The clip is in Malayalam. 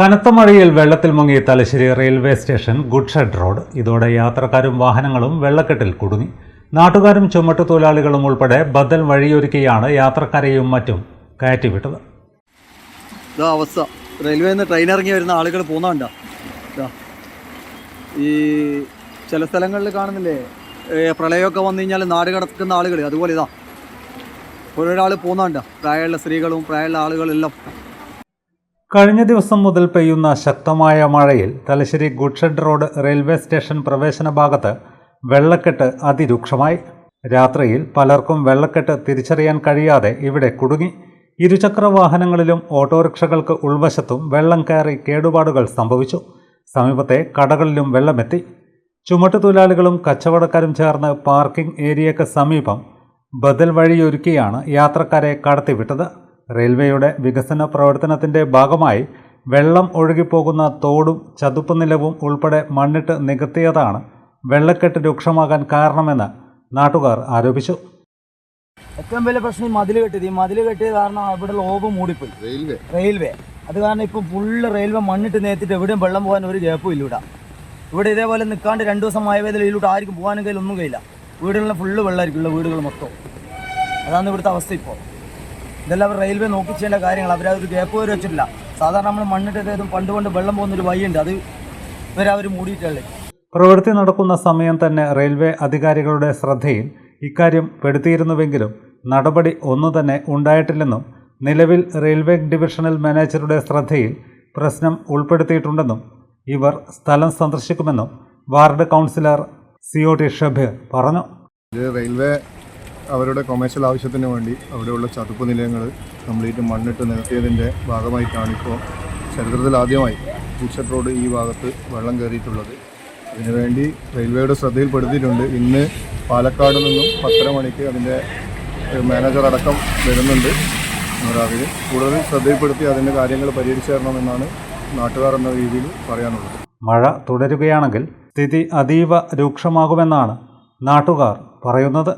കനത്ത മഴയിൽ വെള്ളത്തിൽ മുങ്ങി Thalassery railway station good shed road. ഇതോടെ യാത്രക്കാരും വാഹനങ്ങളും വെള്ളക്കെട്ടിൽ കുടുങ്ങി. നാട്ടുകാരും ചുമട്ടു തൊഴിലാളികളും ഉൾപ്പെടെ ബദൽ വഴിയൊരുക്കിയാണ് യാത്രക്കാരെയും മറ്റും കയറ്റിവിട്ടത്. അവസ്ഥ. റെയിൽവേ നിന്ന് ട്രെയിൻ ഇറങ്ങി വരുന്ന ആളുകൾ പോകുന്നുണ്ടോ ഈ ചില സ്ഥലങ്ങളിൽ കാണുന്നില്ലേ? പ്രളയമൊക്കെ വന്നു കഴിഞ്ഞാൽ നാട് കിടക്കുന്ന ആളുകൾ. അതുപോലെ ഇതാ. ഓരോരാൾ പോകുന്നുണ്ടോ പ്രായമുള്ള സ്ത്രീകളും പ്രായമുള്ള ആളുകളെല്ലാം കഴിഞ്ഞ ദിവസം മുതൽ പെയ്യുന്ന ശക്തമായ മഴയിൽ Thalassery good shed road railway station പ്രവേശന ഭാഗത്ത് വെള്ളക്കെട്ട് അതിരൂക്ഷമായി. രാത്രിയിൽ പലർക്കും വെള്ളക്കെട്ട് തിരിച്ചറിയാൻ കഴിയാതെ ഇവിടെ കുടുങ്ങി. ഇരുചക്ര വാഹനങ്ങളിലും ഓട്ടോറിക്ഷകൾക്ക് ഉൾവശത്തും വെള്ളം കയറി കേടുപാടുകൾ സംഭവിച്ചു. സമീപത്തെ കടകളിലും വെള്ളമെത്തി. ചുമട്ടുതൊഴിലാളികളും കച്ചവടക്കാരും ചേർന്ന് പാർക്കിംഗ് ഏരിയയ്ക്ക് സമീപം ബദൽ വഴിയൊരുക്കിയാണ് യാത്രക്കാരെ കടത്തിവിട്ടത്. റെയിൽവേയുടെ വികസന പ്രവർത്തനത്തിന്റെ ഭാഗമായി വെള്ളം ഒഴുകിപ്പോകുന്ന തോടും ചതുപ്പ് നിലവും ഉൾപ്പെടെ മണ്ണിട്ട് നികത്തിയതാണ് വെള്ളക്കെട്ട് രൂക്ഷമാകാൻ കാരണമെന്ന് നാട്ടുകാർ ആരോപിച്ചു. ഏറ്റവും വലിയ പ്രശ്നം ഈ മതിൽ കെട്ടിയത്. ഈ മതിൽ കെട്ടിയത് കാരണം ഇവിടെ ലോകം മൂടിപ്പോയി. റെയിൽവേ. റെയിൽവേ. അത് കാരണം ഇപ്പം ഫുള്ള് റെയിൽവേ മണ്ണിട്ട് നേത്തിട്ട് എവിടെയും വെള്ളം പോകാൻ ഒരു ഗ്യാപ്പും ഇല്ല ഇവിടെ ഇവിടെ ഇതേപോലെ നിൽക്കാണ്ട് രണ്ട് ദിവസം ആയവേദന ഇതിലൂടെ ആർക്കും പോകാനും കയ്യിൽ ഒന്നും കഴിയില്ല വീടുകളിൽ ഫുള്ള് വെള്ളമായിരിക്കും ഉള്ള വീടുകൾ മൊത്തം. അതാണ് ഇവിടുത്തെ അവസ്ഥ ഇപ്പോൾ. ഇതെല്ലാം അവർ റെയിൽവേ നോക്കി ചെയ്യേണ്ട കാര്യങ്ങൾ അവരതൊരു ഗ്യാപ്പ് വരെ വെച്ചിട്ടില്ല. സാധാരണ നമ്മൾ മണ്ണിട്ട് ഏതും പണ്ട് പണ്ട് വെള്ളം പോകുന്നൊരു വഴിയുണ്ട്. അത് വരെ അവർ മൂടിയിട്ടുള്ളത് പ്രവൃത്തി നടക്കുന്ന സമയം തന്നെ റെയിൽവേ അധികാരികളുടെ ശ്രദ്ധയിൽ ഇക്കാര്യം പെടുത്തിയിരുന്നുവെങ്കിലും നടപടി ഒന്നു തന്നെ ഉണ്ടായിട്ടില്ലെന്നും നിലവിൽ റെയിൽവേ ഡിവിഷണൽ മാനേജറുടെ ശ്രദ്ധയിൽ പ്രശ്നം ഉൾപ്പെടുത്തിയിട്ടുണ്ടെന്നും ഇവർ സ്ഥലം സന്ദർശിക്കുമെന്നും ward councillor C O T Shabeer പറഞ്ഞു. ഇത് റെയിൽവേ അവരുടെ കൊമേഴ്ഷ്യൽ ആവശ്യത്തിന് വേണ്ടി അവിടെയുള്ള ചതുപ്പ് നിലയങ്ങൾ കംപ്ലീറ്റ് മണ്ണിട്ട് നികത്തിയതിന്റെ ഭാഗമായിട്ടാണ് ഇപ്പോൾ ചരിത്രത്തിൽ ആദ്യമായി ഫ്യൂച്ചർ റോഡ് ഈ ഭാഗത്ത് വെള്ളം കയറിയിട്ടുള്ളത്. അതിനുവേണ്ടി റെയിൽവേയുടെ ശ്രദ്ധയിൽപ്പെടുത്തിയിട്ടുണ്ട്. ഇന്ന് പാലക്കാട് നിന്നും പത്തര മണിക്ക് അതിന്റെ മാനേജർ അടക്കം വരുന്നുണ്ട്. രാവിലെ കൂടുതൽ ശ്രദ്ധയിൽപ്പെടുത്തി അതിന്റെ കാര്യങ്ങൾ പരിഹരിച്ചു തരണമെന്നാണ് നാട്ടുകാർ എന്ന രീതിയിൽ പറയാനുള്ളത്. മഴ തുടരുകയാണെങ്കിൽ സ്ഥിതി അതീവ രൂക്ഷമാകുമെന്നാണ് നാട്ടുകാർ പറയുന്നത്.